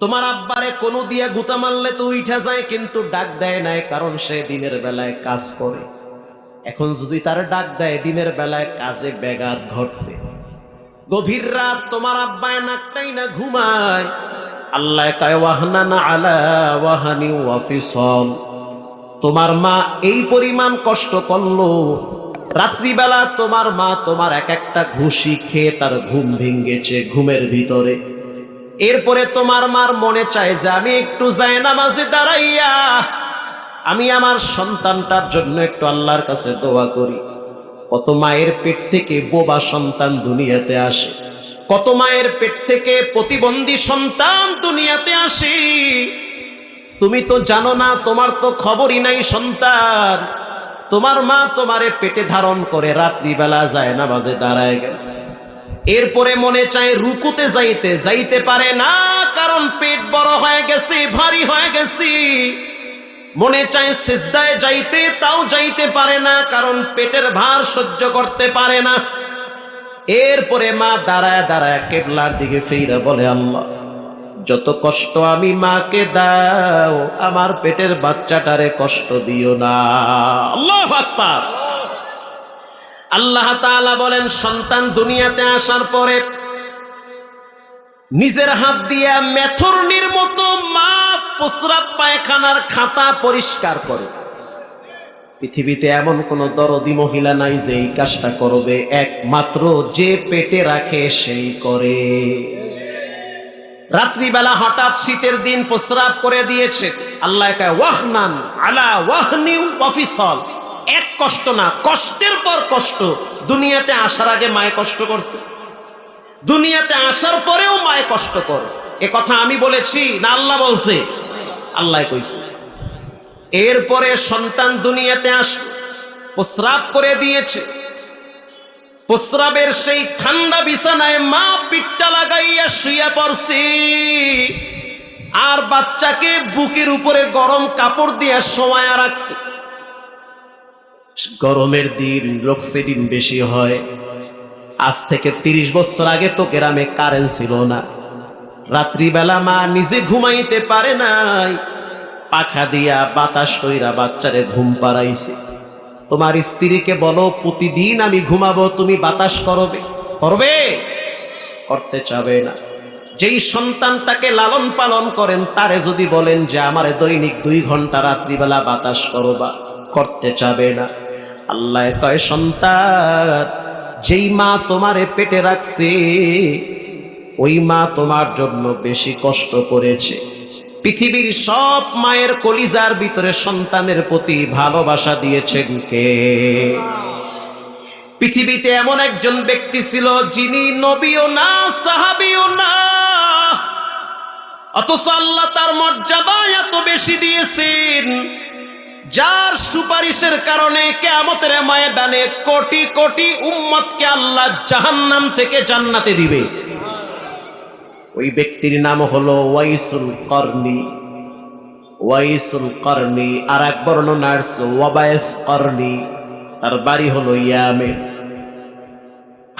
তোমার আব্বারে কোনো দিয়ে গুতা মারলে তো উঠে যায়, কিন্তু ডাক দেয় নাই, কারণ সে দিনের বেলায় কাজ করে। এখন যদি তার ডাক দেয়, দিনের বেলায় কাজে ব্যাঘাত ঘটবে। গভীর রাত তোমার আব্বায় নাকটাই না ঘুমায়। আল্লাহ কায় ওয়াহনা না আলা ওয়াহানি ওয়াফিসল তোমার মা এই পরিমাণ কষ্ট করল। রাত্রিবেলা তোমার মা তোমার এক একটা ঘুষি খেয়ে তার ঘুম ভেঙ্গেছে ঘুমের ভিতরে। এরপরে তোমার মার মনে চায় যে আমি একটু যাই নামাজে দাঁড়াইয়া, আমি আমার সন্তানটার জন্য একটু আল্লাহর কাছে দোয়া করি। কত মায়ের পেট থেকে বোবা সন্তান দুনিয়াতে আসে, কত মায়ের পেট থেকে প্রতিবন্ধী সন্তান দুনিয়াতে আসে। তুমি তো জানো না, তোমার তো খবরই নাই সন্তান। তোমার মা তোমারে পেটে ধারণ করে রাত্রিবেলা যায় না বাজে দাঁড়ায় গেল। এরপরে মনে চায় রুকুতে যাইতে যাইতে পারে না, কারণ পেট বড় হয়ে গেছে, ভারী হয়ে গেছি। মনে চায় সিজদায় যাইতে, তাও যাইতে পারে না, কারণ পেটের ভার সহ্য করতে পারে না। এরপরে মা দাঁড়ায় দাঁড়ায় কেবলার দিকে ফিরে বলে, আল্লাহ, যত কষ্ট আমি মাকে দাও, আমার পেটের বাচ্চাটারে কষ্ট দিও না। আল্লাহ আকবার। আল্লাহ তাআলা বলেন, সন্তান দুনিয়াতে আসার পরে নিজের হাত দিয়ে মেথরনির মতো মা প্রস্রাব পায়খানার খাতা পরিষ্কার করে। পৃথিবীতে এমন কোন দরদি মহিলা নাই যে এই কাজটা করবে, একমাত্র যে পেটে রাখে সেই করে। রাত্রিবেলা হঠাৎ শীতের দিন প্রস্রাব করে দিয়েছে। আল্লাহ আলা ওয়াহনিউ অফিসল এক কষ্ট না, কষ্টের পর কষ্ট। দুনিয়াতে আসার আগে মায়ে কষ্ট করছে। দুনিয়াতে আসার পরেও মায়ে কষ্ট কর। এ কথা আমি বলেছি না আল্লাহ বলছে? আল্লাহ কইছে। এরপরে সন্তান দুনিয়াতে আস, প্রস্রাব করে দিয়েছে। প্রস্রাবের সেই ঠান্ডা বিছানায় মা পিঠটা লাগাইয়া শুয়ে পড়ছি। আর বাচ্চাকে বুকের উপরে গরম কাপড় দিয়ে সময় রাখছে। গরমের দিন লোকসেদিন বেশি হয়। আজ থেকে তিরিশ বছর আগে তো গ্রামে কারেন্ট ছিল না। রাত্রিবেলা মা নিজে ঘুমাইতে পারে নাই। পাখা দিয়া বাতাস কইরা বাচ্চারে ঘুম পাড়াইছে। তোমার স্ত্রীকে বলো, প্রতিদিন আমি ঘুমাবো, তুমি বাতাস করবে। করবে? করতে চাবে না। যেই সন্তান তাকে লালন পালন করেন, তারে যদি বলেন যে, আমারে দৈনিক দুই ঘণ্টা রাত্রিবেলা বাতাস করবা, করতে চাবে না। আল্লাহ কয় সন্তান, যেই মা তোমারে পেটে রাখছে, ওই মা তোমার জন্য বেশি কষ্ট করেছে। পৃথিবীর সব মায়ের কলিজার ভিতরে সন্তানের প্রতি ভালোবাসা দিয়েছেন কে? পৃথিবীতে এমন একজন ব্যক্তি ছিল যিনি নবীও না, সাহাবিও না। অথচ আল্লাহ তার মর্যাদা এত বেশি দিয়েছেন। যার সুপারিশের কারণে কেয়ামতের ময়দানে কোটি কোটি উম্মতকে আল্লাহ জাহান্নাম থেকে জান্নাতে দিবে। ওই ব্যক্তির নাম হলো ওয়াইসুল কর্নি ওয়াইসুল কর্নি আর এক বর্ণনার ওয়াবায়েস কর্নি তার বাড়ি হলো ইয়ামে।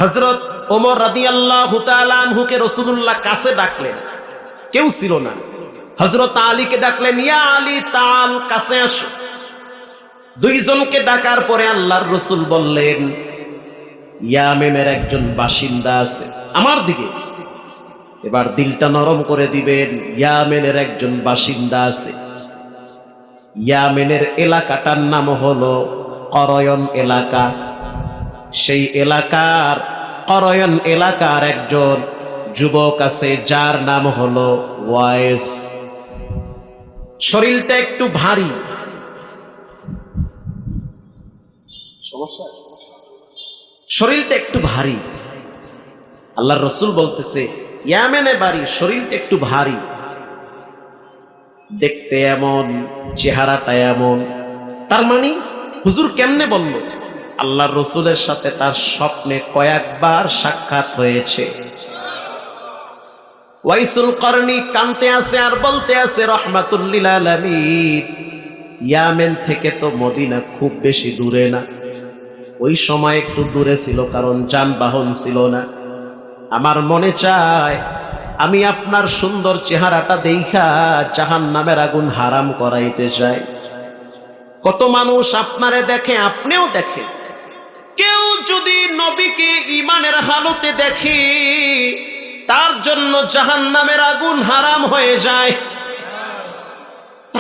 হজরত ওমর রাদি আল্লাহ হুকে রসুল্লাহ কাছে ডাকলেন। কেউ ছিল না। হজরত আলীকে ডাকলেন, ইয়া আলী, তাল, কাছে আসো। দুইজনকে ডাকার পরে আল্লাহর রসুল বললেন ইয়ামেমের একজন বাসিন্দা আছে আমার দিকে। এবার দিলটা নরম করে দিবেন ইয়ামেনের একজন বাসিন্দা আছে। ইয়ামেনের এলাকাটার নাম হলো করয়ন এলাকা। সেই এলাকার করয়ন এলাকার একজন যুবক আছে, যার নাম হলো ওয়াইস শরীরটা একটু ভারী। শরীরটা একটু ভারী। আল্লাহ রসুল বলতেছে, ইয়ামেনে বাড়ি, শরীরটা একটু ভারী। দেখতে এমন, চেহারাটা এমন। তার মানে হুজুর কেমনে বলল? আল্লাহ রসুলের সাথে তার স্বপ্নে কয়েকবার সাক্ষাৎ হয়েছে। ওয়াইসুল করনি কানতে আছে আর বলতে আছে রহমাতুল্লিল ইয়ামেন থেকে তো মদিনা খুব বেশি দূরে না। ওই সময় একটু দূরে ছিল, কারণ যানবাহন ছিল না। আমার মনে চায়, আমি আপনার সুন্দর চেহারাটা দেখা জাহান নামের আগুন হারাম করাইতে চাই। কত মানুষ আপনারে দেখে, আপনিও দেখে। কেউ যদি নবীকে ইমানের হালতে দেখে, তার জন্য জাহান নামের আগুন হারাম হয়ে যায়।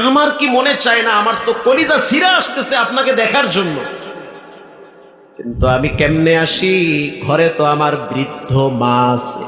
আমার কি মনে চায় না? আমার তো কলিজা সিরা আসতেছে আপনাকে দেখার জন্য। কিন্তু আমি কেমনে আসি? ঘরে তো আমার বৃদ্ধ মা আছে।